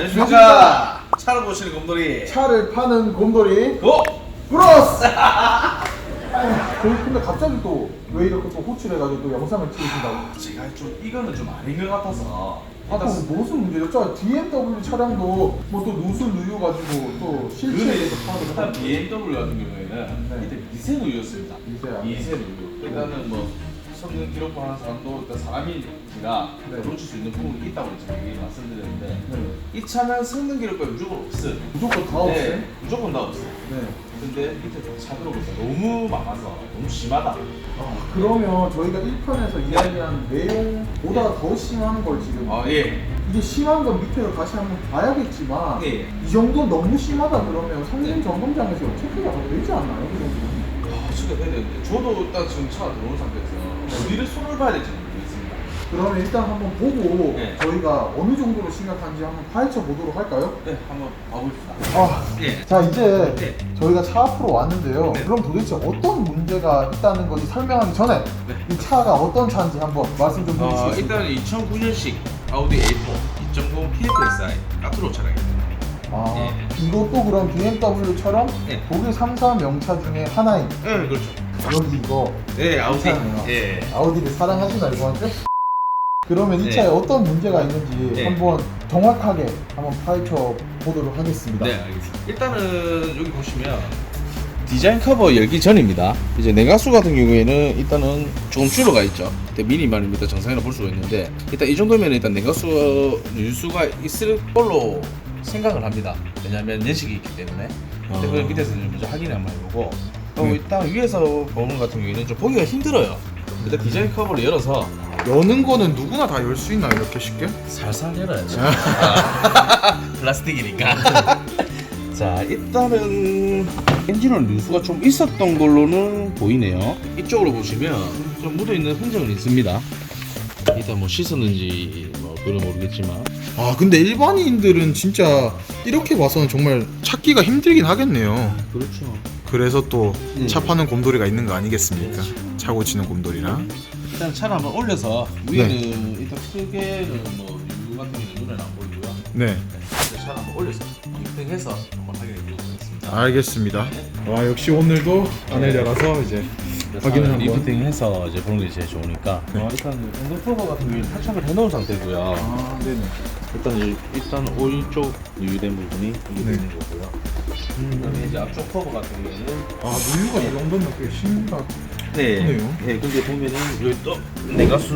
안녕하십니까. 차를 보시는 곰돌이. 차를 파는 곰돌이 어? 브로스! 아휴, 저희 근데 갑자기 또 왜 이렇게 또 호출해가지고 또 영상을 찍으신다고 제가 좀 이거는 좀 아닌 것 같아서. 아까 뭐 무슨 문제죠? 저 BMW 차량도 뭐 또 누수 누유 가지고 또 실체에서 일단 파는 BMW 같은 경우에는 네. 이때 미생 우유였습니다. 미세야. 미생 우유. 일단은 뭐 성능 기록부 하는 사람도 일단 사람이라 네. 놓칠 수 있는 부분이 있다고 제가 미리 말씀드렸는데 네. 이 차는 성능 기록부에 무조건 없어요. 무조건 다 없어요? 네, 무조건 다 없어요. 네. 근데 밑에 차 들어보니까 너무 많아서 너무 심하다. 아, 그러면 저희가 1편에서 이야기한 내용보다 더 심한 걸 지금 아 예. 이게 심한 건 밑에서 다시 한번 봐야겠지만 예. 이 정도 너무 심하다 그러면 성능 점검장에서 체크가 더 되지 않나요? 그 정도는? 아, 진짜 해야 되는데 저도 일단 지금 차가 들어온 상태에서 어디를 손을 봐야 될지 모르겠습니다. 그러면 일단 한번 보고 네. 저희가 어느 정도로 심각한지 한번 파헤쳐 보도록 할까요? 네, 한번 가봅시다. 아, 예. 자 이제 네. 저희가 차 앞으로 왔는데요. 네. 그럼 도대체 어떤 문제가 있다는 건지 설명하기 전에 네. 이 차가 어떤 차인지 한번 말씀 좀 어, 해주시겠습니까? 일단 2009년식 아우디 A4 2.0 TFSI 까트로 차량입니다. 아, 예. 이것도 그럼 BMW처럼 네. 독일 3사 명차 중에 하나인 네, 그렇죠. 여기 이거 네, 아우디. 괜찮아요. 예. 아우디를 사랑하시나 이거한테? 그러면 이 네. 차에 어떤 문제가 있는지 네. 한번 정확하게 한번 파헤쳐 보도록 하겠습니다. 네, 알겠습니다. 일단은 여기 보시면 디자인 커버 열기 전입니다. 이제 내가수 같은 경우에는 일단은 조금 줄어가 있죠. 근데 미니만입니다. 정상이라 볼 수가 있는데 일단 이 정도면 일단 내가수 뉴수가 있을 걸로 생각을 합니다. 왜냐하면 연식이 있기 때문에. 근데 아. 그 밑에서 이제 먼저 확인을 한번 해보고 어, 네. 일단 위에서 보는 같은 경우에는 좀 보기가 힘들어요. 일단 디자인 커버를 열어서 여는 거는 누구나 다 열 수 있나요? 이렇게 쉽게? 살살 열어야죠. 플라스틱이니까. 자, 일단은 엔진오일 누수가 좀 있었던 걸로는 보이네요. 이쪽으로 보시면 좀 묻어 있는 흔적은 있습니다. 일단 뭐 씻었는지 뭐 그건 모르겠지만 아 근데 일반인들은 진짜 이렇게 봐서는 정말 찾기가 힘들긴 하겠네요. 그렇죠. 그래서 또 네. 차 파는 곰돌이가 있는 거 아니겠습니까? 차 고 치는 곰돌이랑. 일단 차를 한번 올려서 위에는 일단 크게는 뭐누 같은 경우는 눈에는 안 보이고요. 네. 네, 차를 한번 올려서 리프팅해서 한번 확인해 보도록 하겠습니다. 알겠습니다. 와 역시 오늘도 안을 열어서 이제 확인을 한번. 리프팅해서 이제 보는 게 제일 좋으니까 네. 어, 일단 엔더프로버 같은 경우는 탈착을 해놓은 상태고요 아 네네. 일단 이제 일단 오른쪽 유유된 부분이 이게 네. 되는 거고요 그다음에 이제 앞쪽 커버 같은 경우에는 아 누유가 이 정도면 꽤 심각. 네, 그러네요. 네 근데 보면은 여기 또 내가수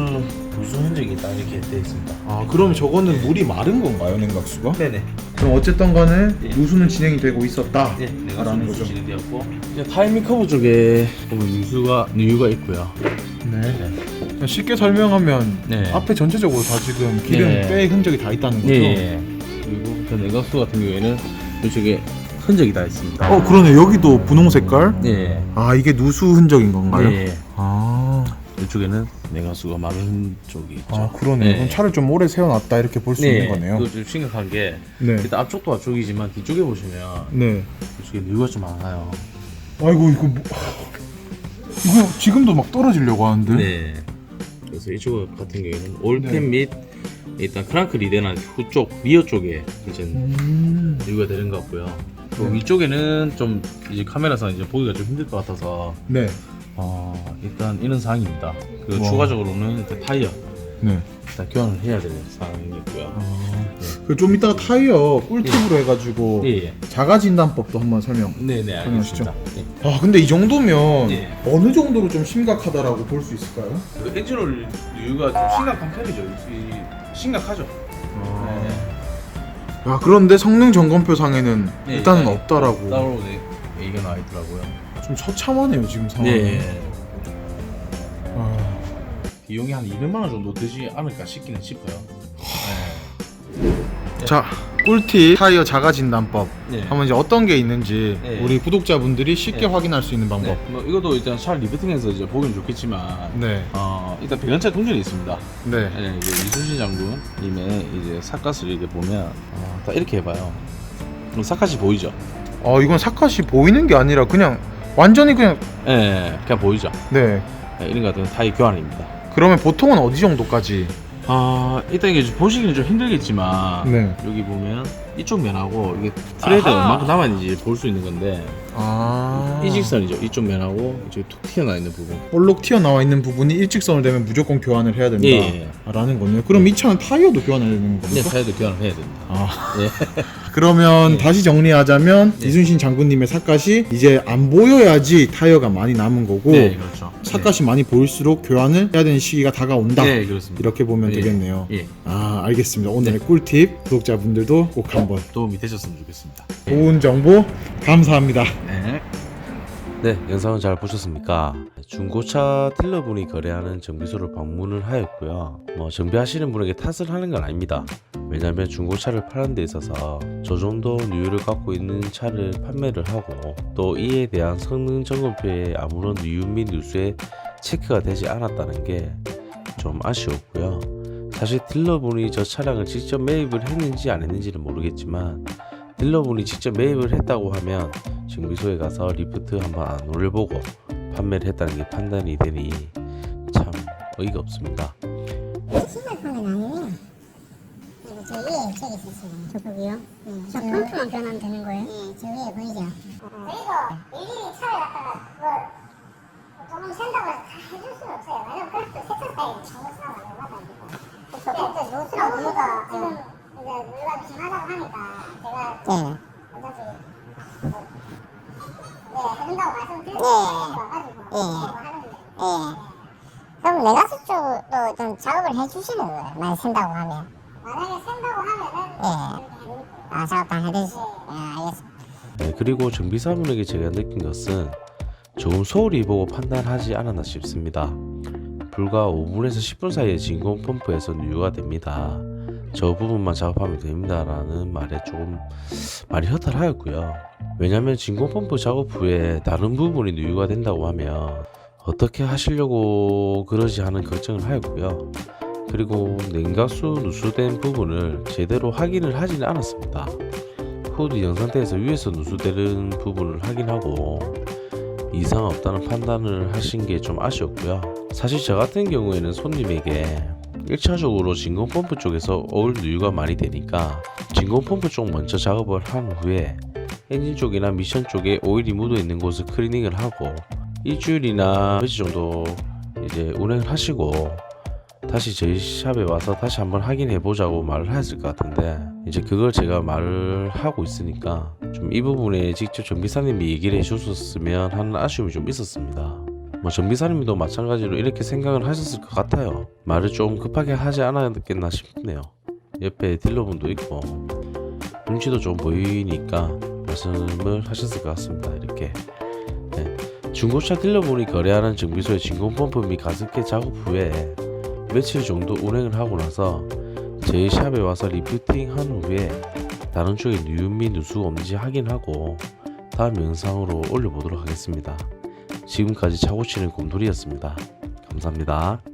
무수 흔적이 딱 이렇게 돼 있습니다 아 그럼 저거는 물이 마른 건가요 냉각수가? 네네 그럼 어쨌든 간에 네. 누수는 진행이 되고 있었다. 네, 내가수 라는 거죠. 진행되었고 이제 타이밍 커버 쪽에 보면 누수가 누유가 있고요 네. 그냥 쉽게 설명하면 네. 앞에 전체적으로 다 지금 기름 네. 빼 흔적이 다 있다는 거죠. 예. 그리고 그 내가수 같은 경우에는 이쪽에 흔적이 다 있습니다. 어 그러네 여기도 분홍 색깔. 예. 아 이게 누수 흔적인 건가요? 예. 아, 이쪽에는 내가수가 마른 쪽이 있죠. 아 그러네. 네. 그럼 차를 좀 오래 세워놨다 이렇게 볼 수 있는 거네요. 그거 좀 심각한 게 네. 일단 앞쪽도 앞쪽이지만 뒤쪽에 보시면 네. 이쪽에 누유가 좀 많아요. 아이고 이거 뭐... 이거 지금도 막 떨어지려고 하는데. 네. 그래서 이쪽 같은 경우에는 올펜 네. 및 일단 크랑크 리데나 후쪽 리어 쪽에 이제 음. 누유가 되는 것 같고요. 또 네. 위쪽에는 좀 이제 카메라상 이제 보기가 좀 힘들 것 같아서 네. 어, 일단 이런 사항입니다. 와. 추가적으로는 일단 타이어 네. 일단 교환을 해야 될 사항이고요. 아, 그좀 이따가 타이어 꿀팁으로 해가지고 예, 예. 자가 진단법도 한번 설명. 네, 네, 알겠습니다. 예. 아 근데 이 정도면 예. 어느 정도로 좀 심각하다라고 볼 수 있을까요? 그 엔진오일 이유가 좀 심각한 편이죠. 이, 심각하죠. 아. 야 그런데 성능 점검표 상에는 네, 일단은 네. 없다라고. 따로 네, 얘기가 나와 있더라고요. 좀 처참하네요 지금 상황 이. 네. 아, 비용이 한 200만 원 정도 되지 않을까 싶기는 싶어요. 네. 자 꿀팁 타이어 자가 진단법. 네. 한번 이제 어떤 게 있는지 네. 우리 구독자분들이 쉽게 네. 확인할 수 있는 방법. 네. 뭐 이것도 일단 차 리프팅해서 이제 보기는 좋겠지만 네. 어, 일단 배관차 동전이 있습니다. 네. 네, 이제 이순신 장군님의 이제 사카스를 이렇게 보면 어, 딱 이렇게 해봐요. 그럼 사카시 보이죠? 어 이건 사카시 보이는 게 아니라 그냥 완전히 그냥 예, 그냥 보이죠. 네. 네, 이런 거 같은 타이 교환입니다. 그러면 보통은 어디 정도까지? 아 일단 이게 좀 보시기는 좀 힘들겠지만 네. 여기 보면 이쪽 면하고 이게 트레드 아하. 얼마큼 남았는지 볼 수 있는 건데 아. 일직선이죠 이쪽 면하고 이쪽에 툭 튀어나와 있는 부분 볼록 튀어나와 있는 부분이 일직선을 되면 무조건 교환을 해야 된다. 예, 예. 라는 거네요. 그럼 이 차는 타이어도 교환을 해야 되는 네, 겁니까? 타이어도 교환을 해야 됩니다 아. 예. 그러면 예. 다시 정리하자면 예. 이순신 장군님의 삿갓이 이제 안 보여야지 타이어가 많이 남은 거고 네 그렇죠 삿갓이 많이 보일수록 교환을 해야 되는 시기가 다가온다. 네 그렇습니다 이렇게 보면 예. 되겠네요. 예 아 알겠습니다. 오늘 의 꿀팁 구독자분들도 꼭 한번 도움이 되셨으면 좋겠습니다 좋은 정보 감사합니다. 네. 네, 영상을 잘 보셨습니까? 중고차 딜러분이 거래하는 정비소를 방문을 하였고요. 뭐 정비하시는 분에게 탓을 하는 건 아닙니다. 왜냐하면 중고차를 파는 데 있어서 저 정도 누유를 갖고 있는 차를 판매를 하고 또 이에 대한 성능 점검표에 아무런 누유 및 누수에 체크가 되지 않았다는 게 좀 아쉬웠고요. 사실 딜러분이 저 차량을 직접 매입을 했는지 안 했는지는 모르겠지만 딜러분이 직접 매입을 했다고 하면 정비소에 가서 리프트 한번 안 올려보고 판매를 했다는 게 판단이 되니 참 어이가 없습니다. 심각한 건 아니에요. 그리고 저 위에 저기 있었어요. 저 거기요? 네. 저 펌프만 변하면 되는 거예요? 네, 저 위에 보이죠? 그리고 일일이 차를 갖다가 뭐 돈을 다 해줄 수는 없어요. 왜냐면 그래도 세차 사이 정수랑 안 해봐가 제가 네. 뭐, 네, 네. 네. 뭐 예. 예. 아. 예. 네, 그리고 정비사분에게 제가 느낀 것은 조금 소홀히 보고 판단하지 않았나 싶습니다. 불과 5분에서 10분 사이에 진공 펌프에서 누유가 됩니다. 저 부분만 작업하면 됩니다라는 말에 조금 말이 허탈하였고요. 왜냐하면 진공 펌프 작업 후에 다른 부분이 누유가 된다고 하면 어떻게 하시려고 그러지 하는 걱정을 하였고요. 그리고 냉각수 누수된 부분을 제대로 확인을 하지는 않았습니다. 후드 영상대에서 위에서 누수되는 부분을 확인하고 이상 없다는 판단을 하신 게 좀 아쉬웠고요. 사실 저 같은 경우에는 손님에게 1차적으로 진공 펌프 쪽에서 오일 누유가 많이 되니까 진공 펌프 쪽 먼저 작업을 한 후에 엔진 쪽이나 미션 쪽에 오일이 묻어 있는 곳을 클리닝을 하고 일주일이나 며칠 정도 이제 운행을 하시고 다시 저희 샵에 와서 다시 한번 확인해 보자고 말을 했을 것 같은데 이제 그걸 제가 말을 하고 있으니까 좀 이 부분에 직접 전비사님이 얘기를 해줬었으면 하는 아쉬움이 좀 있었습니다. 뭐 전비사님도 마찬가지로 이렇게 생각을 하셨을 것 같아요. 말을 좀 급하게 하지 않았겠나 싶네요. 옆에 딜러분도 있고 눈치도 좀 보이니까 말씀을 하셨을 것 같습니다. 이렇게 네. 중고차 딜러분이 거래하는 정비소의 진공 펌프 및 가습기 작업 후에 며칠 정도 운행을 하고 나서 저희 샵에 와서 리프팅 한 후에 다른 쪽에 누유 및 누수가 없는지 확인하고 다음 영상으로 올려보도록 하겠습니다. 지금까지 차고치는 곰돌이였습니다. 감사합니다.